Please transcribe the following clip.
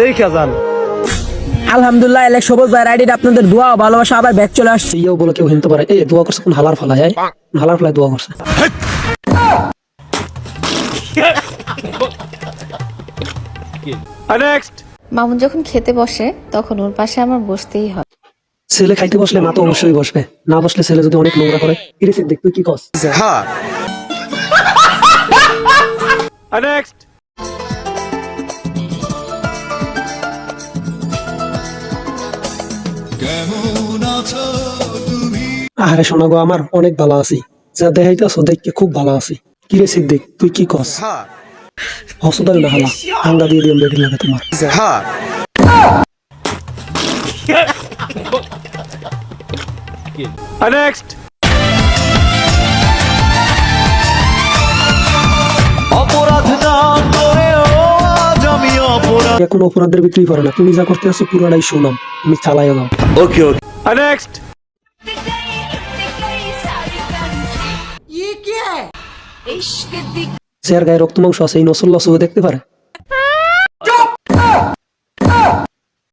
দেখে যান। আলহামদুলিল্লাহ এলেক সবুজ ভাই আপনাদের দোয়া ও ভালোবাসা আবার ব্যাক চলে আসছে। ইয়েও বলে কেউ হিনতে পারে। এই দোয়া করছে কোন হালার এই? কোন হালার ফলায় দোয়া করছে। মামুন যখন খেতে বসে তখন ওর পাশে আমার বসতেই হয়। ছেলে খাইতে বসলে মা তো অবশ্যই বসবে। না বসলে ছেলে যদি অনেক নোংরা করে ইরে দেখ তুই কি কস হ্যাঁ। নেক্সট আহারে শোনা গো আমার অনেক ভালো আছি। যা দেখাইতেছ দেখকে খুব ভালো আছি। কি রে সিদ্দিক তুই কি কস হ্যাঁ হসদাল না হালা হাঙ্গা দিয়ে দিও বেটি লাগে তোমার। হ্যাঁ নেক্সট অপরাধ কোনো অপরাধের বিক্রি করে না। তুমি যা করতে আছো পুরোটাই শুনাম তুমি চালাই দাও। ওকে ওকে নেক্সট যার গায়ে রক্ত মাংস আছে এই নসল লসও দেখতে পারে?